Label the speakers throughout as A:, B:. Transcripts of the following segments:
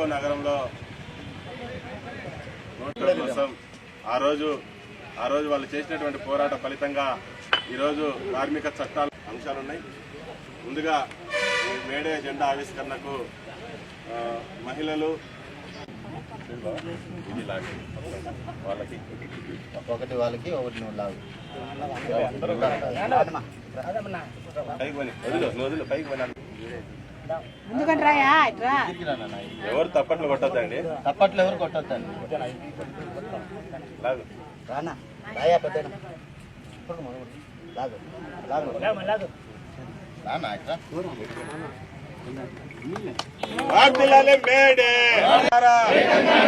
A: Vasco నగరంలో నోట్ల కోసం ఆ రోజు ఆ రోజు వాళ్ళు చేసినటువంటి పోరాట ఫలితంగా ఈరోజు కార్మిక చట్టాల అంశాలు ఉన్నాయి ముందుగా ఈ మేడే జెండా ఆవిష్కరణకు మహిళలు ఇది లాగి. వాళ్ళకి
B: ఒకటి వాళ్ళకి ఒకటి నువ్వు లాగు
A: పైకి. వదిలు వదిలు పైకి పోనీ.
C: ముందుకంటే రాయా ఇట్రా.
A: ఎవరు తప్పట్లు కొట్టద్దండి?
B: తప్పట్లు ఎవరు కొట్టొద్దండి?
A: లాగు.
B: రానా? రాయా పెద్ద లాగు. లాగు. రానా ఇట్రా?
A: వార్తిల్లాలే మేడే.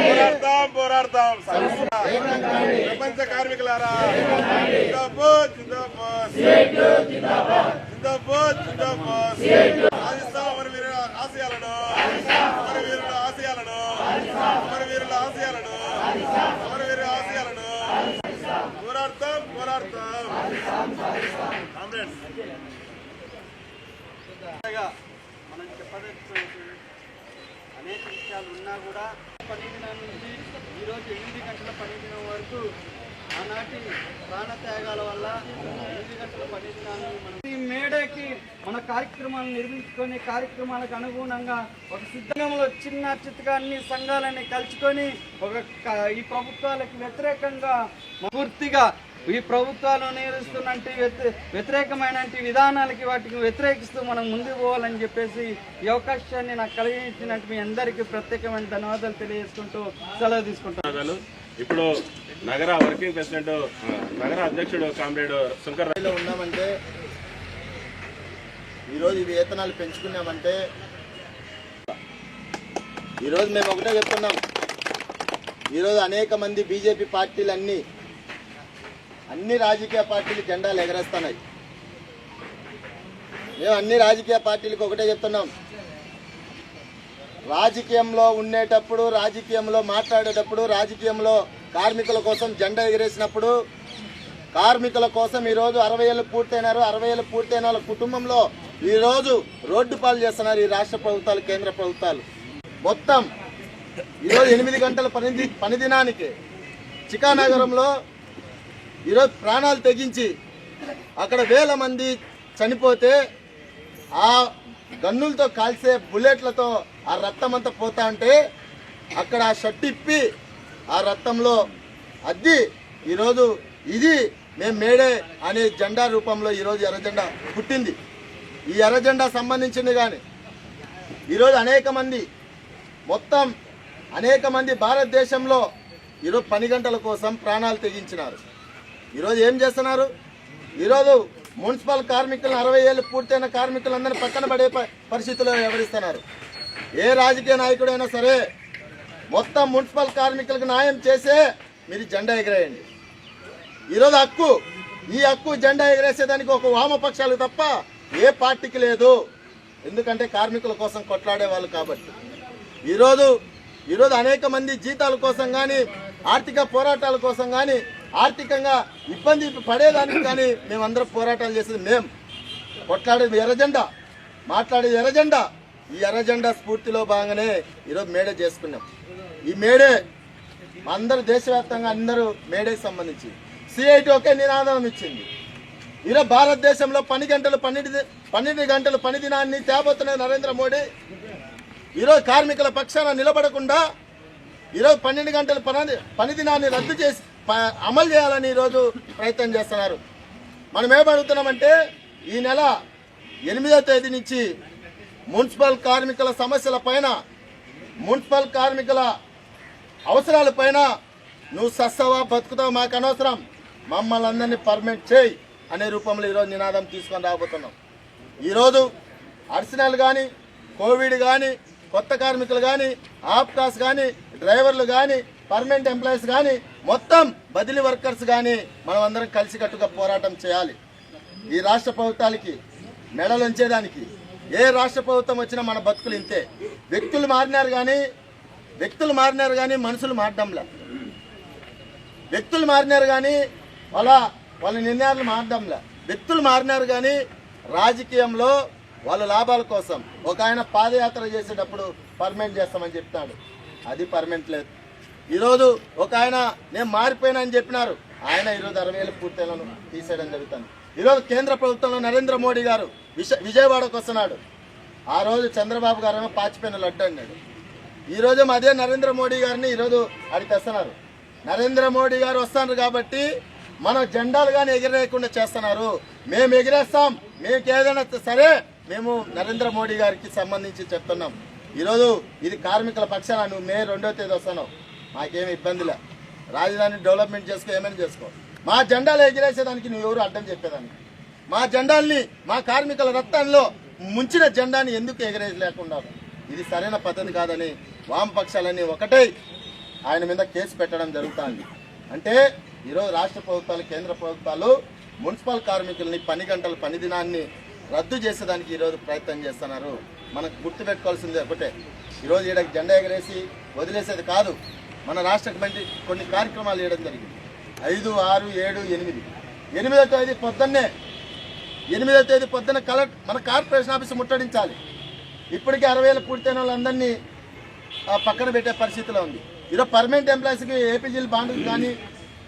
A: పోరాడతాం పోరాడతాం. ప్రపంచ కార్మికులారా? జిందాబాద్ జిందాబాద్. జిందాబాద్ జిందాబాద్.
D: మనం చెప్పదలుచుకున్నది అనేక విషయాలు ఉన్నా కూడా పని దినం నుంచి ఈరోజు ఎనిమిది గంటల పని దినం వరకు ఆనాటి ప్రాణ త్యాగాల వల్ల ఎనిమిది గంటల పని దినాన్ని మనం ఈ మేడకి మన కార్యక్రమాలను నిర్మించుకొని కార్యక్రమాలకు అనుగుణంగా ఒక సిద్ధంలో చిన్న చిత్తగా అన్ని సంఘాలని కలుసుకొని ఒక ఈ ప్రభుత్వాలకు వ్యతిరేకంగా పూర్తిగా ఈ ప్రభుత్వాలు నిలుస్తున్నట్టు వ్యతిరేకమైన విధానాలకి వాటికి వ్యతిరేకిస్తూ మనం ముందుకు పోవాలని చెప్పేసి ఈ అవకాశాన్ని నాకు కలిగించినట్టు మీ అందరికీ ప్రత్యేకమైన ధన్యవాదాలు తెలియజేసుకుంటూ సెలవు తీసుకుంటాను
A: ధన్యవాదాలు. ఇప్పుడు నగర వర్కింగ్ ప్రెసిడెంట్ నగర అధ్యక్షుడు కామ్రేడ్ శంకర్
B: స్థాయిలో ఉన్నామంటే ఈరోజు వేతనాలు పెంచుకున్నామంటే ఈరోజు మేము ఒకటే చెప్తున్నాం. ఈరోజు అనేక మంది బీజేపీ పార్టీలు అన్ని రాజకీయ పార్టీలు జెండాలు ఎగరేస్తున్నాయి. మేము అన్ని రాజకీయ పార్టీలకు ఒకటే చెప్తున్నాం. రాజకీయంలో ఉండేటప్పుడు రాజకీయంలో మాట్లాడేటప్పుడు రాజకీయంలో కార్మికుల కోసం జెండా ఎగిరేసినప్పుడు కార్మికుల కోసం ఈరోజు అరవై ఏళ్ళు పూర్తయినారు. అరవై ఏళ్ళు పూర్తయిన వాళ్ళ కుటుంబంలో ఈరోజు రోడ్డు పాలు చేస్తున్నారు ఈ రాష్ట్ర ప్రభుత్వాలు కేంద్ర ప్రభుత్వాలు. మొత్తం ఈరోజు ఎనిమిది గంటల పని పని దినానికి చికానగరంలో ఈరోజు ప్రాణాలు తెగించి అక్కడ వేల మంది చనిపోతే ఆ గన్నులతో కాల్సే బుల్లెట్లతో ఆ రక్తం అంతా పోతా ఉంటే అక్కడ ఆ షర్ట్ ఇప్పి ఆ రక్తంలో అద్ది. ఈరోజు ఇది మేము మేడే అనే జెండా రూపంలో ఈరోజు ఎర్రజెండా పుట్టింది. ఈ ఎర్రజెండా సంబంధించింది కానీ ఈరోజు అనేక మంది మొత్తం అనేక మంది భారతదేశంలో ఈరోజు పని గంటల కోసం ప్రాణాలు తెగించినారు. ఈరోజు ఏం చేస్తున్నారు? ఈరోజు మున్సిపల్ కార్మికులను అరవై ఏళ్ళు పూర్తయిన కార్మికులందరినీ పక్కన పడే పరిస్థితుల్లో వివరిస్తున్నారు వ్యవహరిస్తున్నారు. ఏ రాజకీయ నాయకుడైనా సరే మొత్తం మున్సిపల్ కార్మికులకు న్యాయం చేసే మీరు జెండా ఎగరేయండి. ఈరోజు హక్కు ఈ హక్కు జెండా ఎగిరేసేదానికి ఒక వామపక్షాలు తప్ప ఏ పార్టీకి లేదు. ఎందుకంటే కార్మికుల కోసం కొట్లాడే వాళ్ళు కాబట్టి. ఈరోజు ఈరోజు అనేక మంది జీతాల కోసం కానీ ఆర్థిక పోరాటాల కోసం కానీ ఆర్థికంగా ఇబ్బంది పడేదానికి కానీ మేమందరం పోరాటాలు చేసేది మేము కొట్లాడేది ఎర్రజెండా మాట్లాడేది ఎర్రజెండా ఈ ఎర్రజెండా స్ఫూర్తిలో భాగంగానే ఈరోజు మేడే చేసుకున్నాం. ఈ మేడే అందరూ దేశవ్యాప్తంగా అందరూ మేడేకి సంబంధించి సిఐటి ఒకే నినాదం ఇచ్చింది. ఈరోజు భారతదేశంలో పని గంటలు పన్నెండు పన్నెండు గంటలు పని దినాన్ని తేబోతున్న నరేంద్ర మోడీ ఈరోజు కార్మికుల పక్షాన నిలబడకుండా ఈరోజు పన్నెండు గంటల పని పని దినాన్ని రద్దు చేసి అమలు చేయాలని ఈరోజు ప్రయత్నం చేస్తున్నారు. మనం ఏమడుగుతున్నామంటే ఈ నెల ఎనిమిదో తేదీ నుంచి మున్సిపల్ కార్మికుల సమస్యల పైన మున్సిపల్ కార్మికుల అవసరాల పైన నువ్వు సస్తవా బతుకుతావు మాకు అనవసరం. మమ్మల్ని అందరినీ పర్మనెంట్ చేయి అనే రూపంలో ఈరోజు నినాదం తీసుకొని రాబోతున్నాం. ఈరోజు అర్సనల్ కానీ కోవిడ్ కానీ కొత్త కార్మికులు కానీ ఆప్కాస్ కానీ డ్రైవర్లు కానీ పర్మనెంట్ ఎంప్లాయీస్ కానీ మొత్తం బదిలీ వర్కర్స్ కానీ మనం అందరం కలిసికట్టుగా పోరాటం చేయాలి. ఈ రాష్ట్ర ప్రభుత్వాలకి మెడలుంచేదానికి ఏ రాష్ట్ర ప్రభుత్వం వచ్చినా మన బతుకులు ఇంతే. వ్యక్తులు మారినారు కానీ వ్యక్తులు మారినారు కానీ మనుషులు మారడంలా. వ్యక్తులు మారినారు కానీ వాళ్ళ వాళ్ళ నిర్ణయాలు మారడంలా. వ్యక్తులు మారినారు కానీ రాజకీయంలో వాళ్ళ లాభాల కోసం ఒక ఆయన పాదయాత్ర చేసేటప్పుడు పర్మనెంట్ చేస్తామని చెప్తాడు. అది పర్మనెంట్ లేదు. ఈరోజు ఒక ఆయన నేను మారిపోయినా అని చెప్పినారు. ఆయన ఈరోజు అరవై వేలు పూర్తయిలను తీసేయడం జరుగుతుంది. ఈరోజు కేంద్ర ప్రభుత్వంలో నరేంద్ర మోడీ గారు విజ విజయవాడకు వస్తున్నాడు. ఆ రోజు చంద్రబాబు గారు ఏమో పాచిపోయిన లడ్డు అన్నాడు. ఈరోజు అదే నరేంద్ర మోడీ గారిని ఈరోజు అడిగి తెస్తున్నారు నరేంద్ర మోడీ గారు వస్తున్నారు కాబట్టి మన జెండాలు కానీ ఎగిరేయకుండా చేస్తున్నారు. మేము ఎగిరేస్తాం. మీకు ఏదైనా సరే మేము నరేంద్ర మోడీ గారికి సంబంధించి చెప్తున్నాం. ఈరోజు ఇది కార్మికుల పక్షాన నువ్వు మే రెండో తేదీ వస్తున్నావు. మాకేమి ఇబ్బంది లే. రాజధాని డెవలప్మెంట్ చేసుకో ఏమైనా చేసుకో. మా జెండాలు ఎగిరేసేదానికి నువ్వు ఎవరు అడ్డం చెప్పేదానికి? మా జెండాల్ని మా కార్మికుల రక్తంలో ముంచిన జెండాని ఎందుకు ఎగరేయలేకుండా ఇది సరైన పద్ధతి కాదని వామపక్షాలన్నీ ఒకటే ఆయన మీద కేసు పెట్టడం జరుగుతుంది. అంటే ఈరోజు రాష్ట్ర ప్రభుత్వాలు కేంద్ర ప్రభుత్వాలు మున్సిపల్ కార్మికుల్ని పని గంటల పని దినాన్ని రద్దు చేసేదానికి ఈరోజు ప్రయత్నం చేస్తున్నారు. మనకు గుర్తుపెట్టుకోవాల్సింది ఒకటే. ఈరోజు ఈడకి జెండా ఎగరేసి వదిలేసేది కాదు. మన రాష్ట్ర కమిటీ కొన్ని కార్యక్రమాలు చేయడం జరిగింది. ఐదు ఆరు ఏడు ఎనిమిది. ఎనిమిదో తేదీ పొద్దున్నే ఎనిమిదో తేదీ పొద్దున్న కలెక్ట్ మన కార్పొరేషన్ ఆఫీస్ ముట్టడించాలి. ఇప్పటికే అరవై వేలు పూర్తయిన వాళ్ళందరినీ పక్కన పెట్టే పరిస్థితిలో ఉంది. ఈరోజు పర్మనెంట్ ఎంప్లాయీస్కి ఏపీజీలు బాండ్లు కానీ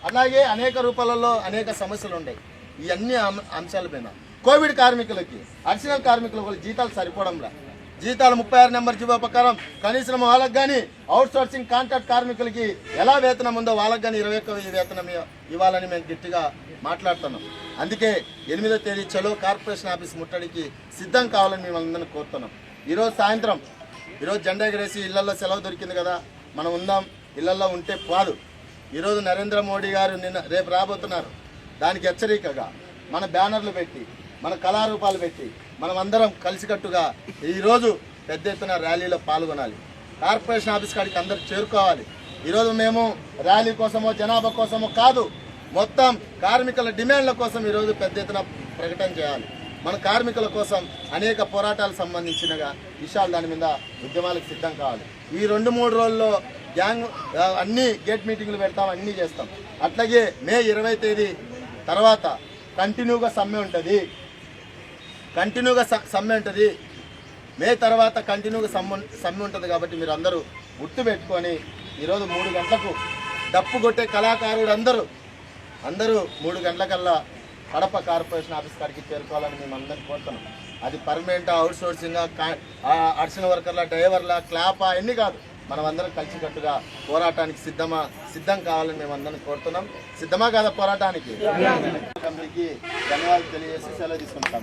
B: అలాగే అనేక రూపాలలో అనేక సమస్యలు ఉన్నాయి ఇవన్నీ అం- అంశాల పైన కోవిడ్ కార్మికులకి అడిషనల్ కార్మికులకు వాళ్ళ జీతాలు సరిపోవడంలా. జీతాలు ముప్పై ఆరు నెంబర్ జీవో ప్రకారం కనీసం వాళ్ళకి కానీ అవుట్ సోర్సింగ్ కాంట్రాక్ట్ కార్మికులకి ఎలా వేతనం ఉందో వాళ్ళకి కానీ ఇరవై ఒక్క వేతనం ఇవ్వాలని మేము గట్టిగా మాట్లాడుతున్నాం. అందుకే ఎనిమిదో తేదీ చలో కార్పొరేషన్ ఆఫీస్ ముట్టడికి సిద్ధం కావాలని మేము అందరిని కోరుతున్నాం. ఈరోజు సాయంత్రం ఈరోజు జెండా ఎగరేసి ఇళ్ళలో సెలవు దొరికింది కదా మనం ఉందాం ఇళ్ళలో ఉంటే కాదు ఈరోజు నరేంద్ర మోడీ గారు నిన్న రేపు రాబోతున్నారు. దానికి హెచ్చరికగా మన బ్యానర్లు పెట్టి మన కళారూపాలు పెట్టి మనం అందరం కలిసికట్టుగా ఈరోజు పెద్ద ఎత్తున ర్యాలీలో పాల్గొనాలి. కార్పొరేషన్ ఆఫీస్ కాడికి అందరూ చేరుకోవాలి. ఈరోజు మేము ర్యాలీ కోసమో జనాభా కోసమో కాదు మొత్తం కార్మికుల డిమాండ్ల కోసం ఈరోజు పెద్ద ఎత్తున ప్రకటన చేయాలి. మన కార్మికుల కోసం అనేక పోరాటాలకు సంబంధించినగా విషయాలు దాని మీద ఉద్యమాలకు సిద్ధం కావాలి. ఈ రెండు మూడు రోజుల్లో గ్యాంగ్ అన్ని గేట్ మీటింగ్లు పెడతాం అన్నీ చేస్తాం. అట్లాగే మే ఇరవై తేదీ తర్వాత కంటిన్యూగా సమ్మె ఉంటుంది. కంటిన్యూగా సమ్మె ఉంటుంది. మే తర్వాత కంటిన్యూగా సమ్మె సమ్మె ఉంటుంది కాబట్టి మీరు అందరూ గుర్తు పెట్టుకొని ఈరోజు మూడు గంటలకు డప్పు కొట్టే కళాకారుడు అందరూ అందరూ మూడు గంటలకల్లా కడప కార్పొరేషన్ ఆఫీస్ కాడికి చేరుకోవాలని మేము అందరినీ కోరుతున్నాం. అది పర్మనెంట్ అవుట్ సోర్సింగ్ అడిషనల్ వర్కర్ల డ్రైవర్ల క్లాపా అన్నీ కాదు. మనం అందరం కలిసికట్టుగా పోరాటానికి సిద్ధమా సిద్ధం కావాలని మేము అందరం కోరుతున్నాం. సిద్ధమా కాదా పోరాటానికి? కమిటీకి ధన్యవాదాలు తెలియజేసి సెలవు తీసుకుంటాం.